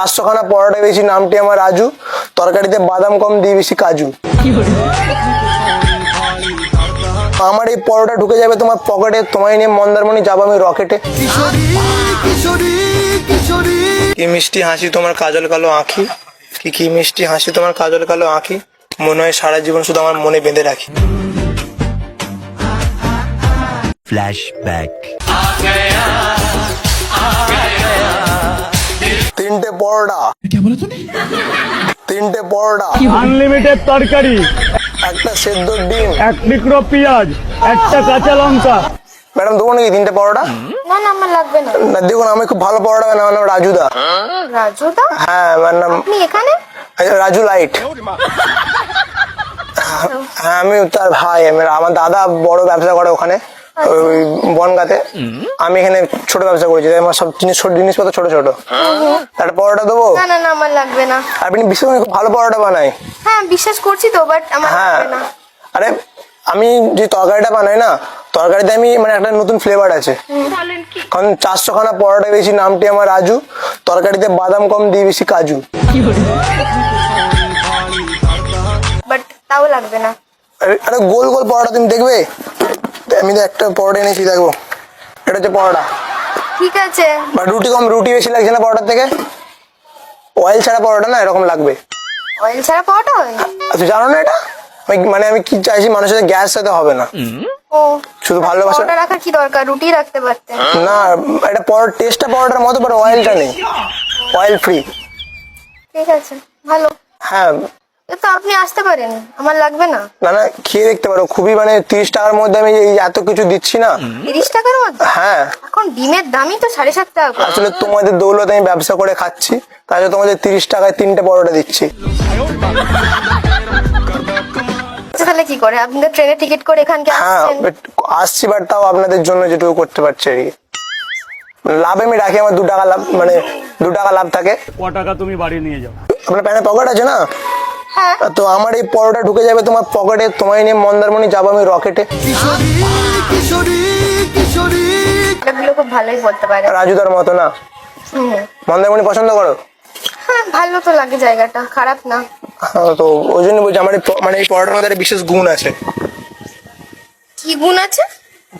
পাঁচশোখানা পরোটা বেশি নামটি আমার রাজু। তরকারিতে বাদাম কম দিয়ে বেশি কাজু। আমার এই পরোটা ঢুকে যাবে তোমার পকেটে তোমায় নিয়ে মন্দারমণি যাব আমি রকেটে। কি মিষ্টি হাসি তোমার কাজল কালো আঁখি? কি কি মিষ্টি হাসি তোমার কাজল কালো আঁখি? মনে হয় সারা জীবন শুধু আমার মনে বেঁধে রাখি. তিনটে পরোটা। তিনটে পরোটা। আনলিমিটেড তরকারি। একটা সেদ্ধ ডিম। এক টুকরো পেঁয়াজ একটা কাঁচা লঙ্কা। ম্যাডাম দেবো নাকি তিনটে পরোটা? না না আমার লাগবে না। না দেখুন আমি খুব ভালো পরোটা বানাই আমার নাম রাজুদা। রাজুদা? হ্যাঁ আমার নাম আপনি এখানে? রাজু লাইট। হ্যাঁ আমি তার ভাই আমার আমার দাদা বড় ব্যবসা করে ওখানে। ওই বনগাতে। আমি এখানে ছোট ব্যবসা করেছি তাই আমার সব জিনিস ছোট জিনিসপত্র ছোট ছোট। একটা পরোটা দেবো? না না না আমার লাগবে না। আপনি বিশেষ করে খুব ভালো পরোটা বানাই হ্যাঁ বিশ্বাস করছি তো বাট আমার হ্যাঁ। আরে আমি যে তরকারিটা বানাই না তরকারিতে আমি মানে একটা নতুন ফ্লেভার আছে। কারণ চারশো খানা পরোটা বেশি নামটি আমার রাজু। তরকারিতে বাদাম কম দিয়ে বেশি কাজু। বাট তাও লাগবে না। আরে আরে গোল গোল পরোটা তুমি দেখবে? আমি তো একটা পরোটা এনেছি দেখব এটা হচ্ছে পরোটা। ঠিক আছে। বা রুটি কম রুটি বেশি লাগছে না পরোটার থেকে? অয়েল ছাড়া পরোটা না এরকম লাগবে। অয়েল ছাড়া পাওয়াটা হয়? আচ্ছা জানো না এটা? মানে আমি কি চাইছি মানুষের গ্যাস সাথে হবে না। ও শুধু ভালোবাসা রাখার কি দরকার? রুটি রাখতে পারতেন না এটা পরোটা টেস্টটা পরোটার মতো বাট অয়েলটা নেই। অয়েল ফ্রি ঠিক আছে ভালো। হ্যাঁ এ তো আপনি আসতে পারেন আমার লাগবে না। না না খেয়ে দেখতে পারো খুবই মানে তিরিশ টাকার মধ্যে আমি এই এত কিছু দিচ্ছি না। তিরিশ টাকার মধ্যে? হ্যাঁ। এখন ডিমের দামই তো সাড়ে সাত টাকা। করে। আসলে তোমাদের দৌলতে আমি ব্যবসা করে খাচ্ছি তাই জন্য তোমাদের তিরিশ টাকায় তিনটে পরোটা দিচ্ছি। আচ্ছা তাহলে কি করে? আপনি তো ট্রেনে টিকিট করে এখানকে হ্যাঁ আসছেন? but আসছি বাট তাও আপনাদের জন্য যেটুকু করতে পারছি আর কি। লাভ আমি রাখি আমার দু টাকা লাভ মানে দু টাকা লাভ থাকে। ক টাকা তুমি বাড়ি নিয়ে যাও। আপনার প্যানে পকেট আছে না? তো আমার এই পরোটা ঢুকে যাবে তোমার পকেটে তোমায় নিয়ে মন্দারমণি যাব আমি রকেটে। খুব ভালোই বলতে পারে। রাজুদার মতো না? মন্দারমণি পছন্দ করো? হ্যাঁ ভালো তো লাগে জায়গাটা খারাপ না। হ্যাঁ, তো ওই জন্য বলছি আমার এই মানে এই পরোটার মধ্যে একটা বিশেষ গুণ আছে। কি গুণ আছে?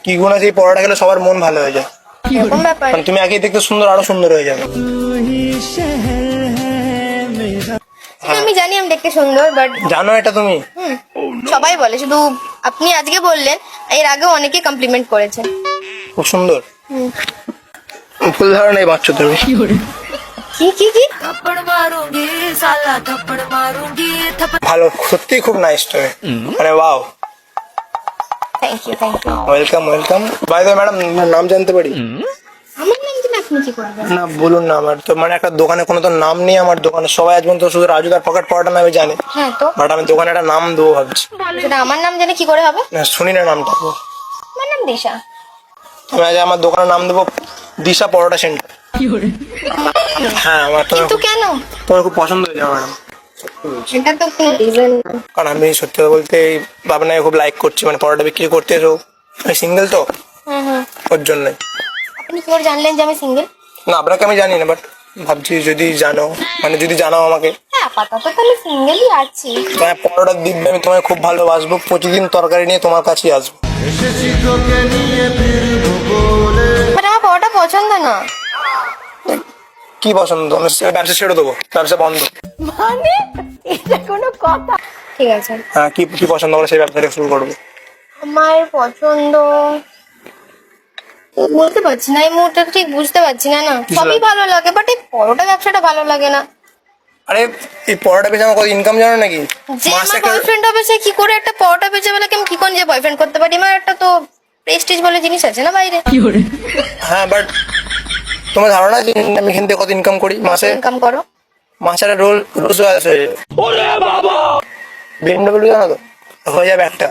কি গুণ আছে? এই পরোটা খেলে সবার মন ভালো হয়ে যায়। তুমি আগেই দেখতে সুন্দর আরও সুন্দর হয়ে যাবে। হ্যাঁ, আমি জানি আমি দেখতে সুন্দর বাট জানো এটা তুমি? সবাই বলে শুধু আপনি আজকে বললেন এর আগে অনেকে কমপ্লিমেন্ট করেছেন খুব সুন্দর। ফুল ধারণায় বাঁচছো তুমি। কি কি কি ভালো সত্যি খুব নাইস তুমি। মানে wow thank you thank you welcome welcome by the madam নাম জানতে পারি? আমার না বলুন না আমার তো মানে একটা দোকানে কোনো তো নাম নেই আমার দোকানে। সবাই আজ পর্যন্ত শুধু রাজুদার পকেট পড়াটা নামে জানে। হ্যাঁ তো। বাট আমি দোকানে একটা নাম দেবো ভাবছি। সেটা আমার নাম জেনে কি করে হবে? না শুনি না নামটা। আমার নাম দিশা। আমি আজ আমার দোকানের নাম দেবো দিশা পরোটা সেন্টার। হ্যাঁ আমার তো কিন্তু কেন? তোমার খুব পছন্দ হয়েছে ম্যাডাম এটা তো কোনো রিজন কারণ আমি সত্যি কথা বলতে বাবনাকে খুব লাইক করছি মানে পরোটা বিক্রি করতে এসো। আমি সিঙ্গেল তো। ওর জন্যই আপনি কি করে জানলেন যে আমি সিঙ্গেল না আপনাকে আমি জানি না বাট ভাবছি যদি জানো মানে যদি জানাও আমাকে। হ্যাঁ আপাতত তো আমি সিঙ্গেলই আছি। তোমায় পরোটা দিব্যে আমি তোমায় খুব ভালোবাসবো প্রতিদিন তরকারি নিয়ে তোমার কাছেই আসব। বাট আমার পরোটা পছন্দ না। কি পছন্দ? আমি ব্যবসা ছেড়ে দেবো ব্যবসা বন্ধ। ঠিক আছে। হ্যাঁ কি কি পছন্দ করে সেই ব্যবসাটা শুরু করব। আমার পছন্দ বলতে পারছি না এই মুহূর্তে ঠিক বুঝতে পারছি না না। সবই ভালো লাগে বাট এই পরোটা ব্যবসাটা ভালো লাগে না। আরে এই পরোটা বেচে আমার কত ইনকাম জানো নাকি? যে মাসে আমার একটা বয়ফ্রেন্ড হবে সে কি করে একটা পরোটা বেচে বলে কি আমি কি করে যে বয়ফ্রেন্ড করতে পারি? আমার একটা তো প্রেস্টিজ বলে জিনিস আছে না বাইরে? কি করে? হ্যাঁ বাট তোমার ধারণা আছে আমি এখান থেকে কত ইনকাম করি মাসে? ইনকাম করো? মাসে একটা রোল রোজ আছে। বিএমডব্লিউ জানো তো? হয়ে যাবে একটা।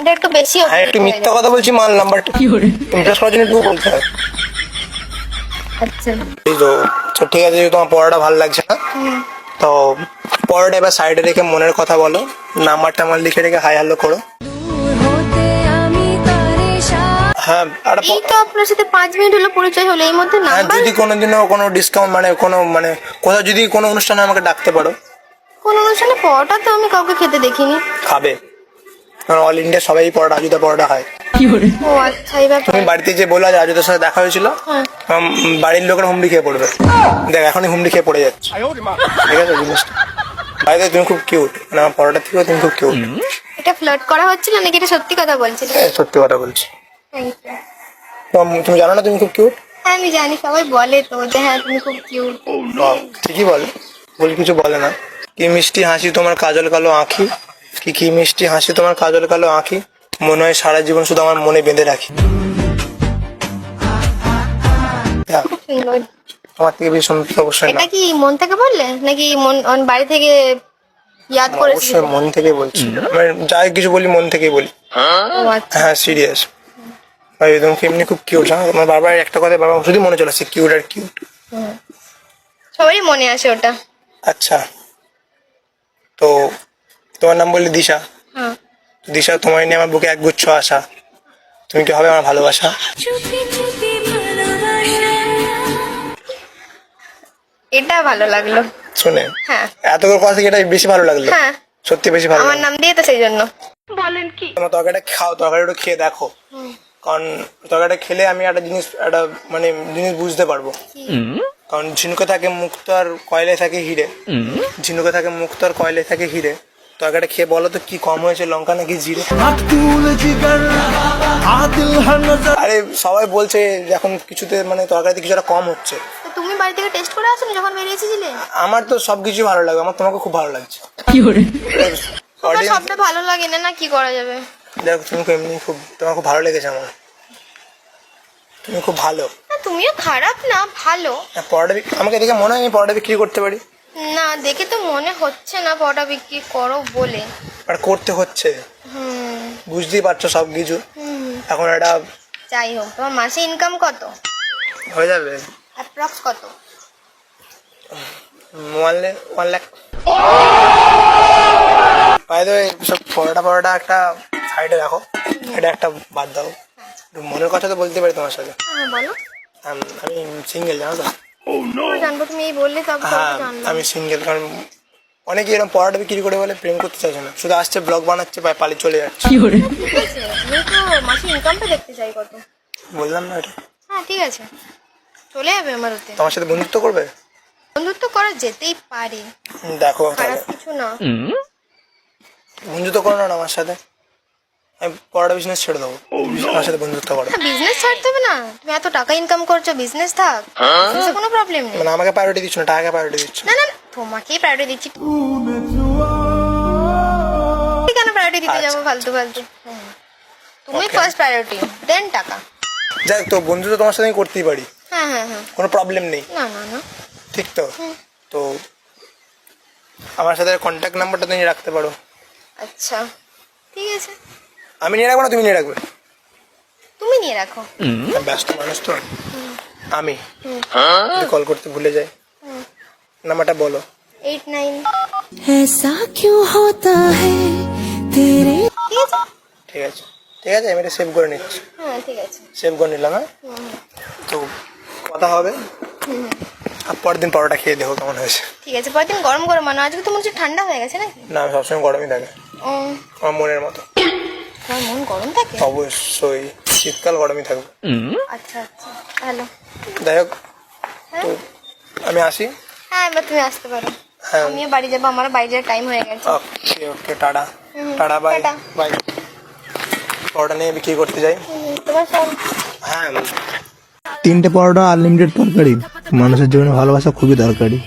এটা একটু বেশি হ্যাঁ একটু মিথ্যা কথা বলছি মানলাম বাট ইমপ্রেস করার জন্য একটু বলতে হয়? আচ্ছা। তো ঠিক আছে যদি তোমার পড়াটা ভালো লাগছে না তো পড়াটা এবার সাইডে রেখে মনের কথা বলো নাম্বার টাম্বার লিখে রেখে হাই হ্যালো করো। হ্যাঁ একটা এই তো আপনার সাথে পাঁচ মিনিট হলো পরিচয় হলো এই মধ্যে হ্যাঁ নাম্বার? যদি কোনোদিনও কোনো ডিসকাউন্ট মানে কোনো মানে কোথাও যদি কোনো অনুষ্ঠানে আমাকে ডাকতে পারো কোন অনুষ্ঠানে পরোটা তো আমি কাউকে খেতে দেখিনি। খাবে। কারণ অল ইন্ডিয়া সবাই পরোটা রাজুদা পরোটা হয় ও আচ্ছা এই ব্যাপার। তুমি বাড়িতে যে বললা যে রাজুদার সাথে দেখা হয়েছিল হ্যাঁ। উম, বাড়ির লোকেরা হুমড়ি খেয়ে পড়বে। দেখ এখনই হুমড়ি খেয়ে পড়ে যাচ্ছে। ঠিক আছে জিনিসটা। বাড়িতে তুমি খুব কিউট মানে আমার পরোটা থেকেও তুমি খুব কিউট এটা ফ্লার্ট করা হচ্ছিল নাকি এটা সত্যি কথা বলছিল? সত্যি কথা বলছি। Thank you. তো তুমি জানো না তুমি খুব কিউট হ্যাঁ আমি জানি সবাই বলে তো যে হ্যাঁ তুমি খুব কিউট ঠিকই বলে। বলি কিছু বলে না। কি মিষ্টি হাসি তোমার কাজল কালো আঁখি? কি কি মিষ্টি হাসি তোমার কাজল কালো আঁখি? মনে হয় সারা জীবন শুধু আমার মনে বেঁধে রাখি। তোমার থেকে বেশি সুন্দর অবশ্যই না। এটা কি মন থেকে বললে? নাকি মন বাড়ি থেকে ইয়াদ অবশ্যই মন থেকে বলছি। আমি যাই কিছু বলি মন থেকেই বলি। আচ্ছা। হ্যাঁ সিরিয়াস ভাই তোমাকে এমনি খুব কিউট জানো তোমার বারবার একটা কথা বাবা শুধু মনে চলে আসছে কিউট আর কিউট সবারই মনে আসে ওটা। আচ্ছা। তো তোমার নাম বললে দিশা। হ্যাঁ। দিশা তোমায় নিয়ে আমার বুকে একগুচ্ছ আশা। তুমি কি হবে আমার ভালোবাসা? এটা ভালো লাগল। শুনে? হ্যাঁ। এত করে কথা থেকে এটা বেশি ভালো লাগল। হ্যাঁ। সত্যি বেশি ভালো আমার নাম দিয়ে তো সেই জন্য। তোমার তরকারিটা খাও তরকারিটা খেয়ে দেখো। কারণ তরকারিটা খেলে আমি একটা জিনিস একটা মানে জিনিস বুঝতে পারব। কারণ ঝিনুকে থাকে মুক্ত আর কয়লায় থাকে হিরে। ঝিনুকে থাকে মুক্ত আর কয়লায় থাকে হিরে। তরকারিটা খেয়ে বলো তো কি কম হয়েছে লঙ্কা নাকি জিরে? আরে সবাই বলছে এখন কিছুতে মানে তরকারিতে কিছু কম হচ্ছে। তো তুমি বাড়ি থেকে টেস্ট করে আসনি যখন বেরিয়েছিলে আমার তো সবকিছু ভালো লাগে আমার তোমাকে খুব ভালো লাগছে। তোমার Audience- সবটা ভালো লাগে না না কি করা যাবে? দেখো তুমি খুব এমনি খুব তোমার খুব ভালো লেগেছে আমার। তুমি খুব ভালো। তুমিও খারাপ না ভালো। পরোটা আমাকে দেখে মনে হয় আমি পরোটা বিক্রি করতে পারি। না দেখে তো মনে হচ্ছে না পরোটা বিক্রি করো বলে। আর করতে হচ্ছে। হুম। বুঝতেই পারছ সব কিছু। এখন এটা যাই হোক তোমার মাসে ইনকাম কত? হয়ে যাবে। অ্যাপ্রক্স কত? ওয়ান ওয়ান লাখ বাইরে সব পরোটা পরোটা একটা সাইডে রাখো। এটা একটা বাদ দাও। মনের কথা তো বলতে পারি তোমার সাথে। হ্যাঁ বলো। আম- আমি সিঙ্গেল জানো তো? জানব তুমি এই বললে তবে হ্যাঁ আমি সিঙ্গেল কারণ অনেকে এরকম পরোটা বিক্রি করে বলে প্রেম করতে চাইছে না। শুধু আসছে ব্লগ বানাচ্ছে বা পালিয়ে চলে যাচ্ছে। ঠিক আছে আমি তো মাসে ইনকামটা দেখতে চাই কত। বললাম না এটা। হ্যাঁ ঠিক আছে। চলে যাবে আমার ওতে। তোমার সাথে বন্ধুত্ব করবে? বন্ধুত্ব করা যেতেই পারে। দেখো খারাপ কিছু না। বন্ধুত্ব করো না আমার সাথে। আমি পরোটা বিজনেস ছেড়ে দেবো। আমার সাথে বন্ধুত্ব করো। বিজনেস ছাড়তে হবে না। তুমি এত টাকা ইনকাম করছ বিজনেস থাক। Business এ কোনো প্রবলেম নেই। মানে আমাকে প্রায়োরিটি দিচ্ছ না টাকাকে প্রায়োরিটি দিচ্ছ। না না না, তোমাকেই প্রায়োরিটি দিচ্ছি। তুমি কেন প্রায়োরিটি দিতে যাব ফালতু ফালতু? হুম। তুমি ফার্স্ট প্রায়োরিটি দেন টাকা। যাই হোক, তো বন্ধুত্ব তোমার সাথে আমি করতেই পারি। হ্যাঁ হ্যাঁ হ্যাঁ। কোনো প্রবলেম নেই। না না না। ঠিক তো? তো আমার সাথে কন্ট্যাক্ট নাম্বারটা তুমি রাখতে পারো। আচ্ছা। ঠিক আছে। আমি নিয়ে রাখবো না তুমি নিয়ে রাখবে তুমি নিয়ে রাখো আমি ব্যস্ত মানুষ তো আমি কল করতে ভুলে যাই নাম্বারটা বলো এইট নাইন ऐसा क्यों होता है तेरे ঠিক আছে ঠিক আছে ঠিক আছে আমি এটা সেভ করে নিচ্ছি হ্যাঁ ঠিক আছে সেভ করে নিলাম হ্যাঁ তো কথা হবে আর পরের দিন পরোটা খেয়ে দেখো কেমন হয়েছে ঠিক আছে পরের দিন গরম গরম বানাও আজকে তো মনে হচ্ছে ঠান্ডা হয়ে গেছে নাকি না আমি সবসময় গরমই থাকে ও আমার মনের মতো তোমার মন গরম থাকে? অবশ্যই শীতকাল গরমই থাকবে। আচ্ছা আচ্ছা ভালো যাই হোক তো আমি আসি? হ্যাঁ এবার তুমি আসতে পারো। হ্যাঁ। আমিও বাড়ি যাব আমার বাড়ি যাওয়ার টাইম হয়ে গেছে। Okay okay tata. Tata bye bye paratha নিয়ে বিক্রি করতে যাই? তোমার সব হ্যাঁ। তিনটে পরোটা আনলিমিটেড তরকারি। মানুষের জীবনে ভালোবাসা খুবই দরকারি।